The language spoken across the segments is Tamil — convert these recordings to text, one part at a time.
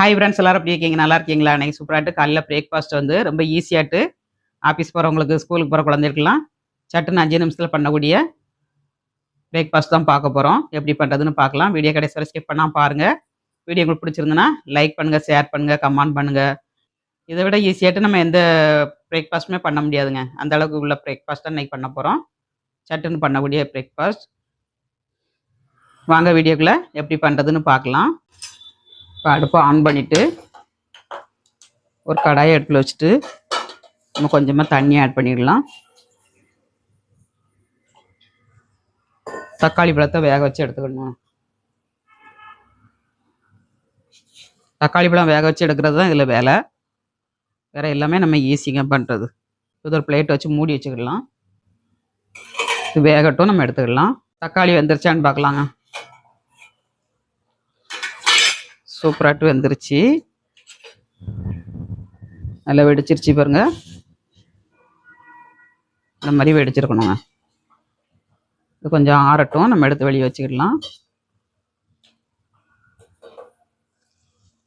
ஹாய் ஃப்ரெண்ட்ஸ் எல்லாரும் எப்படி இருக்கீங்க? நல்லா இருக்கீங்களா? இன்னைக்கு சூப்பராகிட்டு காலையில் பிரேக்ஃபாஸ்ட் வந்து ரொம்ப ஈஸியாகிட்டு ஆஃபீஸ் போகிறவங்களுக்கு ஸ்கூலுக்கு போகிற குழந்தைகளுக்குலாம் சட்டுன்னு அஞ்சு நிமிஷத்தில் பண்ணக்கூடிய பிரேக்ஃபாஸ்ட் தான் பார்க்க போகிறோம் எப்படி பண்ணுறதுன்னு பார்க்கலாம். வீடியோ கடைசி வரை ஸ்கிப் பண்ணால் பாருங்கள் வீடியோ உங்களுக்கு பிடிச்சிருந்துன்னா லைக் பண்ணுங்கள் ஷேர் பண்ணுங்கள் கமெண்ட் பண்ணுங்கள் இதை விட ஈஸியாகிட்டு நம்ம எந்த பிரேக்ஃபாஸ்ட்டுமே பண்ண முடியாதுங்க. அந்த அளவுக்கு உள்ள பிரேக்ஃபாஸ்ட் தான் இன்றைக்கி பண்ண போகிறோம் சட்டுன்னு பண்ணக்கூடிய பிரேக்ஃபாஸ்ட் வாங்க வீடியோக்குள்ளே எப்படி பண்ணுறதுன்னு பார்க்கலாம். இப்போ அடுப்பை ஆன் பண்ணிவிட்டு ஒரு கடாயை எடுத்து வச்சுட்டு நம்ம கொஞ்சமாக தண்ணி ஆட் பண்ணிடலாம். தக்காளி பழத்தை வேக வச்சு எடுத்துக்கணும். தக்காளி பழம் வேக வச்சு எடுக்கிறது தான் இதில் வேலை. வேறு எல்லாமே நம்ம ஈஸிங்க பண்ணுறது இது ஒரு பிளேட் வச்சு மூடி வச்சுக்கிடலாம். இது வேகட்டும் நம்ம எடுத்துக்கிடலாம். தக்காளி வெந்துருச்சான்னு பார்க்கலாங்க. சூப்பராட்டு வெந்துருச்சு. நல்லா வெடிச்சிருச்சு பாருங்க. இந்த மாதிரி வெடிச்சிருக்கணுங்க. இது கொஞ்சம் ஆறட்டும். நம்ம எடுத்து வெளியே வச்சுக்கிடலாம்.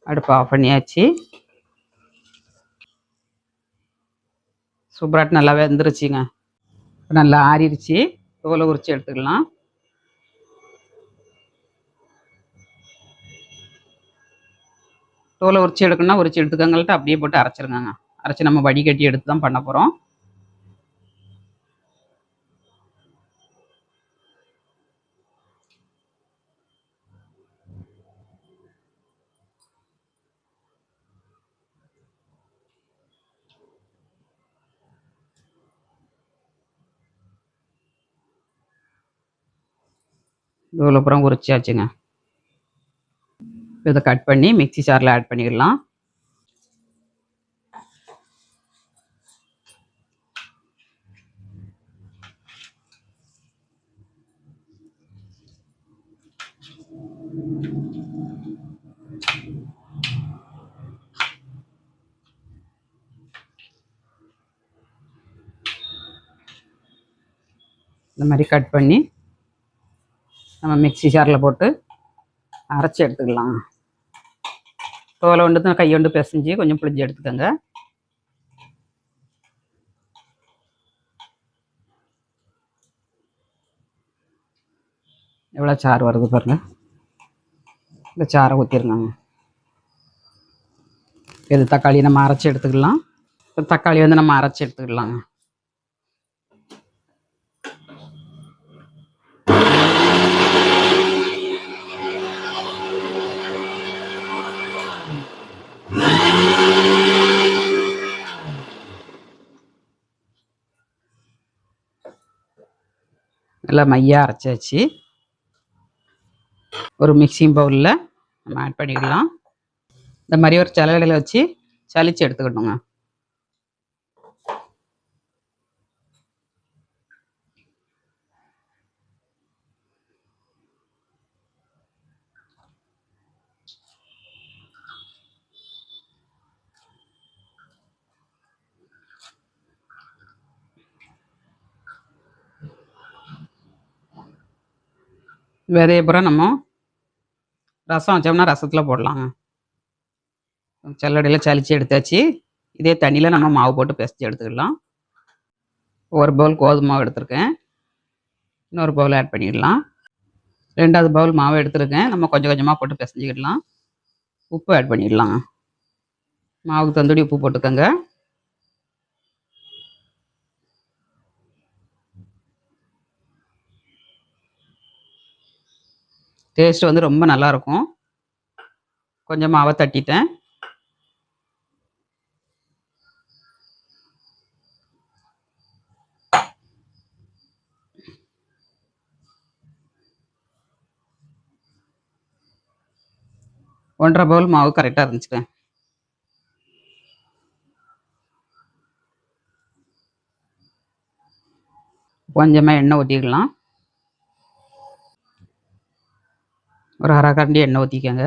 அடுப்பு ஆஃப் பண்ணியாச்சு. சூப்பராட்டு நல்லா வெந்துருச்சுங்க. நல்லா ஆறிடுச்சு தோலை உரிச்சு எடுத்துக்கலாம். தோலை உரிச்சு எடுக்கணும்னா உரிச்சு எடுத்துக்கங்கள்ட்ட அப்படியே போட்டு அரைச்சிருங்க அரைச்சி நம்ம வடிகட்டி எடுத்து தான் பண்ண போகிறோம் இவ்வளோ அப்புறம் உரிச்சாச்சுங்க. இதை கட் பண்ணி மிக்ஸி ஜாரில் ஆட் பண்ணிடலாம். இந்த மாதிரி கட் பண்ணி நம்ம மிக்ஸி ஜாரில் போட்டு அரைச்சி எடுத்துக்கலாம். தோலை வந்து கையை வந்து பிசைஞ்சு கொஞ்சம் புளிஞ்சு எடுத்துக்கோங்க. எவ்வளோ சாறு வருது பாருங்க. இந்த சாறை ஊற்றிருந்தாங்க இது தக்காளி நம்ம அரைச்சி எடுத்துக்கலாம். இப்போ தக்காளி வந்து நம்ம அரைச்சி எடுத்துக்கலாங்க. நல்லா மையாக அரைச்சாச்சு. ஒரு மிக்சிங் பவுலில் நம்ம ஆட் பண்ணிக்கலாம். இந்த மாதிரி ஒரு சலடையில் வச்சு சளிச்சு எடுத்துக்கணுங்க. விதைய பூரா நம்ம ரசம் வச்சோம்னா ரசத்தில் போடலாங்க. செல்லடையில் சலிச்சு எடுத்தாச்சு. இதே தண்ணியில் நம்ம மாவு போட்டு பிசைச்சு எடுத்துக்கலாம். ஒரு பவுல் கோதுமை மாவு எடுத்திருக்கேன். இன்னொரு பவுல் ஆட் பண்ணிடலாம். ரெண்டாவது பவுல் மாவு எடுத்திருக்கேன். நம்ம கொஞ்சம் கொஞ்சமாக போட்டு பிசைஞ்சிக்கிடலாம். உப்பு ஆட் பண்ணிடலாம் மாவுக்கு தந்தூடி உப்பு போட்டுக்கோங்க. டேஸ்ட் வந்து ரொம்ப நல்லா இருக்கும் கொஞ்சம் மாவை தட்டிட்டேன். ஒன்றரை பவுல் மாவு கரெக்டாக இருந்துச்சுங்க. கொஞ்சமாக எண்ணெய் ஊற்றிக்கலாம் ஒரு அரை கரண்டி எண்ணெய் ஊற்றிக்கோங்க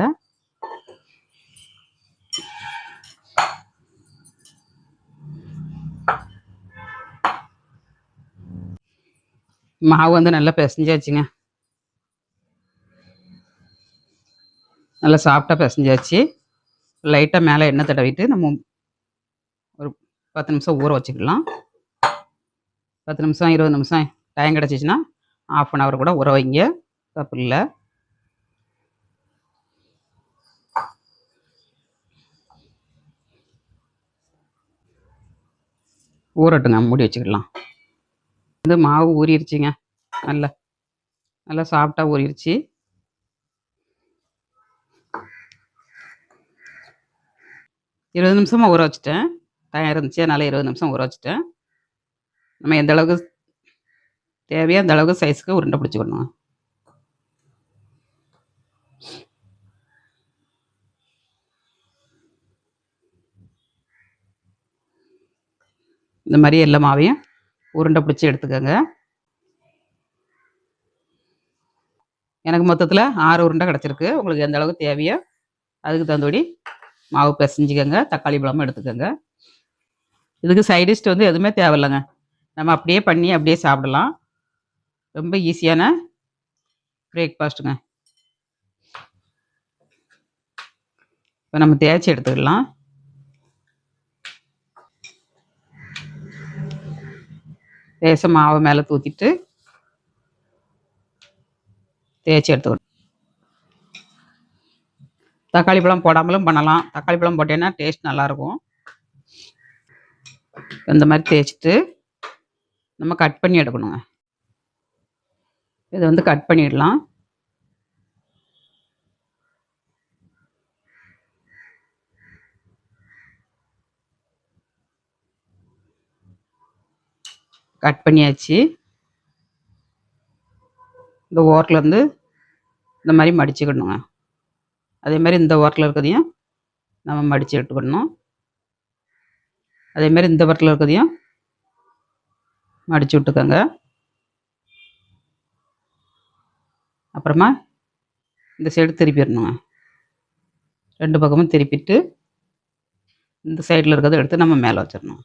மாவு வந்து நல்லா பிசைஞ்சாச்சுங்க. நல்லா சாஃப்டாக பிசைஞ்சாச்சு. லைட்டாக மேலே எண்ணெய் தடவிட்டு நம்ம ஒரு பத்து நிமிஷம் ஊற வச்சுக்கலாம். பத்து நிமிஷம் இருபது நிமிஷம் டைம் கிடச்சிச்சின்னா ஆஃப் அன் ஹவர் கூட ஊற வைங்க. தப்பு இல்லை. ஊறட்டுங்க மூடி வச்சுக்கலாம் இது மாவு ஊறிடுச்சிங்க நல்லா நல்லா சாஃப்டா ஊறிடுச்சு இருபது நிமிஷமாக ஊற வச்சுட்டேன். தயார் இருந்துச்சு அதனால் இருபது நிமிஷம் ஊற வச்சுட்டேன். நம்ம எந்த அளவுக்கு தேவையோ அந்த அளவுக்கு சைஸுக்கு உருண்டை பிடிச்சிக்கணும். இந்த மாதிரி எல்லா மாவையும் உருண்டை பிடிச்சி எடுத்துக்கோங்க. எனக்கு மொத்தத்தில் ஆறு உருண்டை கிடச்சிருக்கு. உங்களுக்கு எந்த அளவுக்கு தேவையோ அதுக்கு தகுந்தபடி மாவு பிசைஞ்சிக்கோங்க. தக்காளி பழமும் எடுத்துக்கோங்க. இதுக்கு சைடிஷ்ட் வந்து எதுவுமே தேவையில்லைங்க. நம்ம அப்படியே பண்ணி அப்படியே சாப்பிடலாம். ரொம்ப ஈஸியான பிரேக்ஃபாஸ்ட்டுங்க இப்போ நம்ம தேய்ச்சி எடுத்துக்கலாம். லேசாக மாவை மேலே தூத்திட்டு தேய்ச்சி எடுத்துக்கணும். தக்காளி பழம் போடாமலும் பண்ணலாம். தக்காளி பழம் போட்டேன்னா டேஸ்ட் நல்லாயிருக்கும் இந்த மாதிரி தேய்ச்சிட்டு நம்ம கட் பண்ணி எடுக்கணுங்க. இதை வந்து கட் பண்ணிடலாம். கட் பண்ணியாச்சு. இந்த ஓரத்துலேருந்து இந்த மாதிரி மடிச்சுக்கணுங்க. அதே மாதிரி இந்த ஓரத்தில் இருக்கிறதையும் நம்ம மடித்து எடுத்துக்கணும். அதே மாதிரி இந்த ஓரத்தில் இருக்கிறதையும் மடித்து விட்டுக்கோங்க. அப்புறமா இந்த சைடு திருப்பிடணுங்க. ரெண்டு பக்கமும் திருப்பிட்டு இந்த சைடில் இருக்கிறத எடுத்து நம்ம மேலே வச்சிடணும்.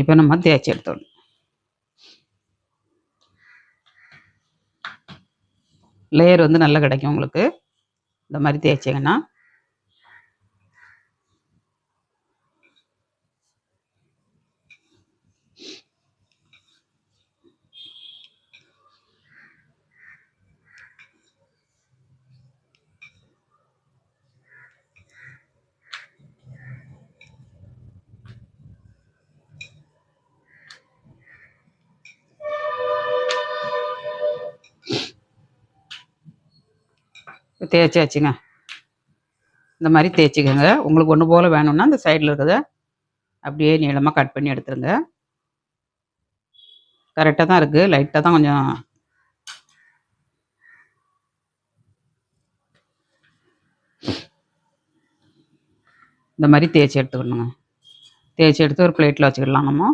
இப்போ நம்ம தேய்ச்சி எடுத்துடணும். லேயர் வந்து நல்லா கிடைக்கும் உங்களுக்கு. இந்த மாதிரி தேய்ச்சிங்கன்னா தேய்ச்சாச்சுங்க. இந்த மாதிரி தேய்ச்சிக்கோங்க. உங்களுக்கு ஒன்று போல் வேணும்னா இந்த சைடில் இருக்கிறத அப்படியே நீளமாக கட் பண்ணி எடுத்துருங்க. கரெக்டாக தான் இருக்குது லைட்டாக தான் கொஞ்சம் இந்த மாதிரி தேய்ச்சி எடுத்துக்கணுங்க. தேய்ச்சி எடுத்து ஒரு பிளேட்டில் வச்சுக்கிடலாம் நம்ம.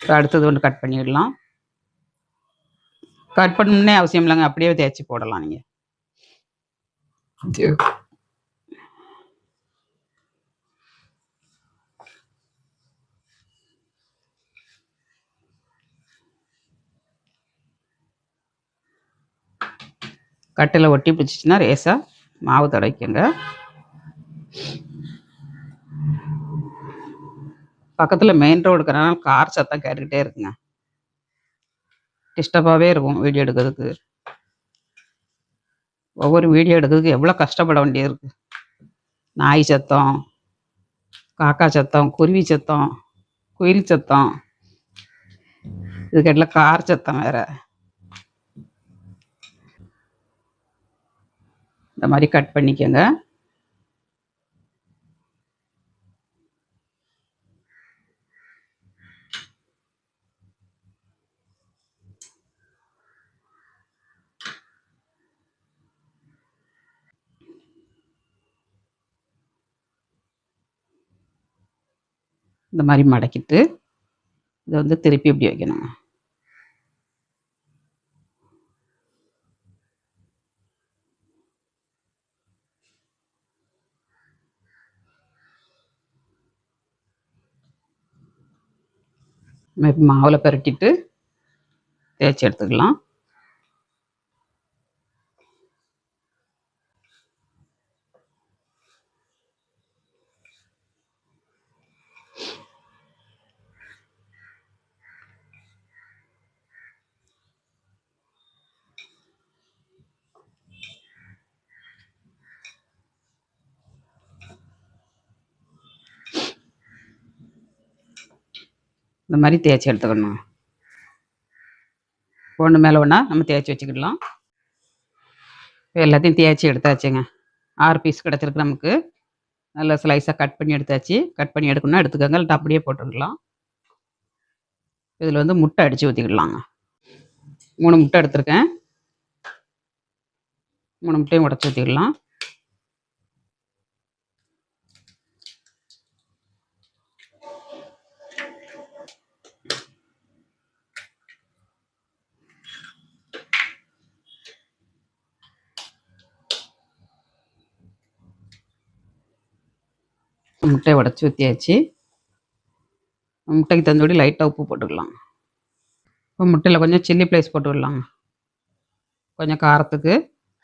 இப்போ அடுத்தது ஒன்று கட் பண்ணிடலாம். கட் பண்ணணும்னே அவசியம் இல்லைங்க. அப்படியே தேய்ச்சி போடலாம் நீங்கள் கட்டில் ஒட்டி பிடிச்சிச்சின்னா ரேஸாக மாவு தடைக்குங்க பக்கத்தில் மெயின் ரோடு இருக்கிறனால கார் சத்தம் கேட்டுக்கிட்டே இருக்குங்க. டிஸ்டர்பாகவே இருக்கும் வீடியோ எடுக்கிறதுக்கு. ஒவ்வொரு வீடியோ எடுக்கிறதுக்கு எவ்வளோ கஷ்டப்பட வேண்டியது இருக்குது நாய் சத்தம் காக்கா சத்தம் குருவி சத்தம் குயில் சத்தம். இதுக்கெல்லாம் கார் சத்தம் வேறு. இந்த மாதிரி கட் பண்ணிக்கோங்க. இந்த மாதிரி மடக்கிட்டு இதை வந்து திருப்பி இப்படி வைக்கணுங்க மாவில் பரட்டிட்டு தேய்ச்சி எடுத்துக்கலாம். இந்த மாதிரி தேய்ச்சி எடுத்துக்கணும். ஒன்று மேலே ஒன்றா நம்ம தேய்ச்சி வச்சுக்கிடலாம். எல்லாத்தையும் தேய்ச்சி எடுத்தாச்சுங்க. ஆறு பீஸ் கிடச்சிருக்கு நமக்கு. நல்லா ஸ்லைஸாக கட் பண்ணி எடுத்தாச்சு. கட் பண்ணி எடுக்கணும்னா எடுத்துக்கோங்க. இல்லை அப்படியே போட்டுக்கலாம் இதில் வந்து முட்டை அடித்து ஊற்றிக்கிடலாங்க மூணு முட்டை எடுத்திருக்கேன். மூணு முட்டையும் உடச்சி ஊற்றிக்கலாம் முட்டையை உடச்சி ஊற்றியாச்சு முட்டைக்கு தந்தபடி லைட்டாக உப்பு போட்டுக்கலாம். இப்போ முட்டையில் கொஞ்சம் சில்லி ப்ளைஸ் போட்டுக்கலாம் கொஞ்சம் காரத்துக்கு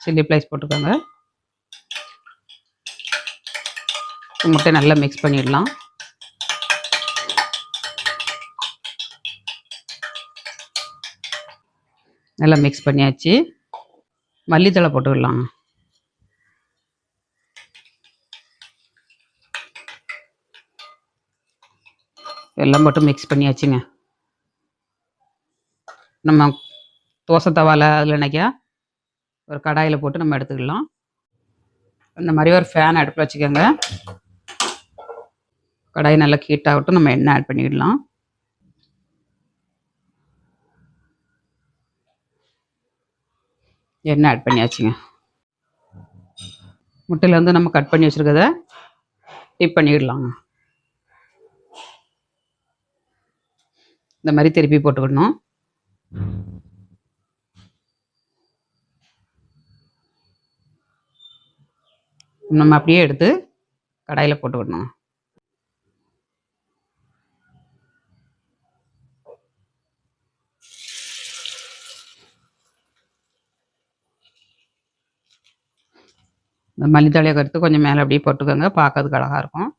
சில்லி ப்ளைஸ் போட்டுக்கோங்க. முட்டை நல்லா மிக்ஸ் பண்ணிடலாம். நல்லா மிக்ஸ் பண்ணியாச்சு. மல்லித்தழை போட்டுக்கலாங்க எல்லாம் போட்டு மிக்ஸ் பண்ணியாச்சுங்க. நம்ம தோசை தவால அதில் நினைக்கா ஒரு கடாயில் போட்டு நம்ம எடுத்துக்கலாம். இந்த மாதிரி ஒரு ஃபேன் அடுப்பில் வச்சுக்கோங்க. கடாய் நல்லா ஹீட் நம்ம எண்ணெய் ஆட் பண்ணிடலாம். எண்ணெய் ஆட் பண்ணியாச்சுங்க. முட்டையில் வந்து நம்ம கட் பண்ணி வச்சுருக்கத டிப் பண்ணிடலாங்க. இந்த மாதிரி திருப்பி போட்டுக்கணும். நம்ம அப்படியே எடுத்து கடாயில் போட்டுக்கணும். இந்த மல்லித்தழையை கருத்து கொஞ்சம் மேலே அப்படியே போட்டுக்கோங்க. பார்க்கறதுக்கு அழகாக இருக்கும்.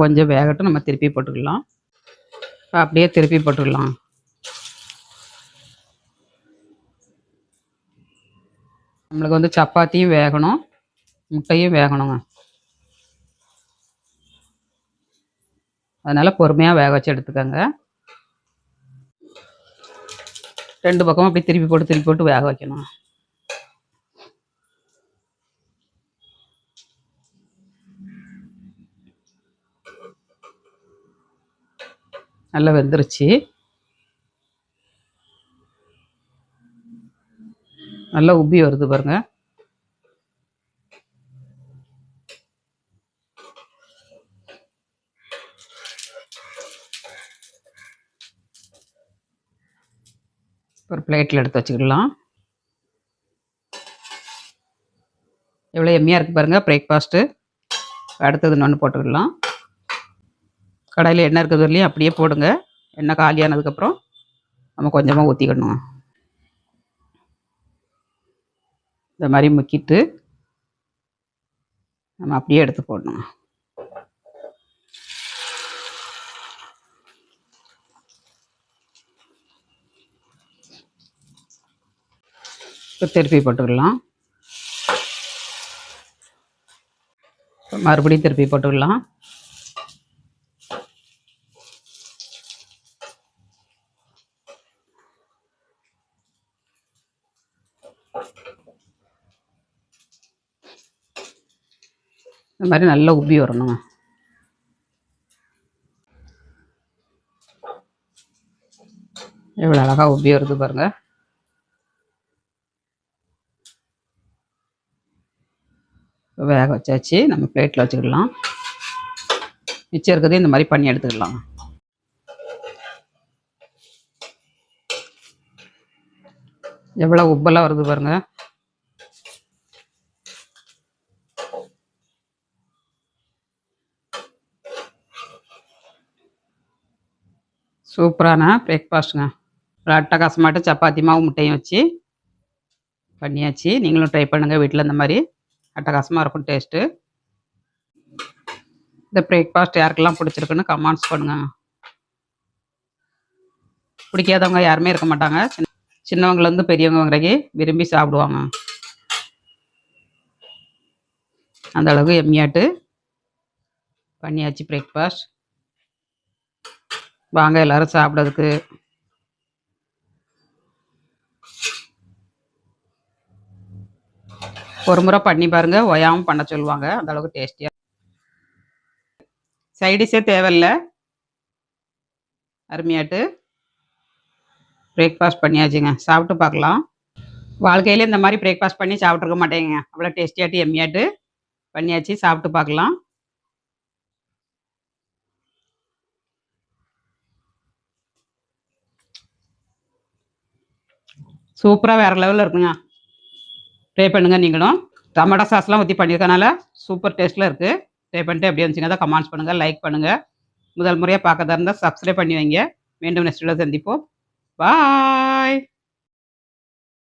கொஞ்சம் வேகட்டும் நம்ம திருப்பி போட்டுக்கலாம். அப்படியே திருப்பி போட்டுக்கலாம். நம்மளுக்கு வந்து சப்பாத்தியும் வேகணும் முட்டையும் வேகணுங்க. அதனால் பொறுமையாக வேக வச்சு எடுத்துக்கோங்க. ரெண்டு பக்கமும் அப்படி திருப்பி போட்டு திருப்பி போட்டு வேக வைக்கணும். நல்லா வெந்துருச்சு. நல்லா உப்பி வருது பாருங்க. ஒரு பிளேட்டில் எடுத்து வச்சுக்கிடலாம். எவ்வளோ எம்மியாக இருக்குது பாருங்கள் பிரேக்ஃபாஸ்ட்டு அடுத்தது இன்னொன்று போட்டுக்கிடலாம். கடாயில் எண்ணெய் இருக்கிறது வரலையும் அப்படியே போடுங்க. எண்ணெய் காலியானதுக்கப்புறம் நம்ம கொஞ்சமாக ஊற்றிக்கணும் இந்த மாதிரி முக்கிட்டு நம்ம அப்படியே எடுத்து போடணும்? இப்போ திருப்பி போட்டுக்கலாம். மறுபடியும் திருப்பி போட்டுக்கலாம். இந்த மாதிரி நல்லா உப்பி வரணுங்க எவ்வளோ அழகாக உப்பி வருது பாருங்க. வேக வச்சாச்சு. நம்ம பிளேட்டில் வச்சுக்கலாம் மிச்சம் இருக்கிறதே இந்த மாதிரி பண்ணி எடுத்துக்கலாம் எவ்வளோ உப்பெல்லாம் வருது பாருங்கள் சூப்பரான பிரேக்ஃபாஸ்ட்டுங்க ஒரு அட்டகாசமாட்டு சப்பாத்தி மாவு முட்டையும் வச்சு பண்ணியாச்சு. நீங்களும் ட்ரை பண்ணுங்கள் வீட்டில் இந்த மாதிரி அட்டகாசமாக இருக்கும் டேஸ்ட்டு இந்த பிரேக்ஃபாஸ்ட் யாருக்கெல்லாம் பிடிச்சிருக்குன்னு கமெண்ட்ஸ் பண்ணுங்கள் பிடிக்காதவங்க யாருமே இருக்க மாட்டாங்க. சின்ன சின்னவங்கலேருந்து பெரியவங்க வரைக்கும் விரும்பி சாப்பிடுவாங்க. அந்த அளவுக்கு எம்மியாட்டு பண்ணியாச்சு பிரேக்ஃபாஸ்ட் வாங்க எல்லாரும் சாப்பிட்றதுக்கு. ஒரு முறை பண்ணி பாருங்க ஒயாமல் பண்ண சொல்லுவாங்க அந்த அளவுக்கு டேஸ்டியாக சைடிஷே தேவையில்ல. அருமையாட்டு. பிரேக்ஃபாஸ்ட் பண்ணியாச்சுங்க. சாப்பிட்டு பார்க்கலாம். வாழ்க்கையில இந்த மாதிரி பிரேக்ஃபாஸ்ட் பண்ணி சாப்பிட்ருக்க மாட்டேங்க. அவ்வளோ டேஸ்டியாட்டு எம்மியாட்டு பண்ணியாச்சு சாப்பிட்டு பார்க்கலாம். சூப்பராக வேறு லெவலில் இருக்குங்க. ட்ரை பண்ணுங்கள் நீங்களும். டமாட்டோ சாஸ்லாம் ஊற்றி பண்ணியிருக்கனால சூப்பர் டேஸ்ட்டில் இருக்குது ட்ரை பண்ணிட்டு எப்படி இருந்துச்சுங்க தான் கமெண்ட்ஸ் பண்ணுங்கள் லைக் பண்ணுங்கள் முதல் முறையாக பார்க்கறதா இருந்தால் சப்ஸ்கிரைப் பண்ணி வைங்க. மீண்டும் நெக்ஸ்ட் சந்திப்போம். பா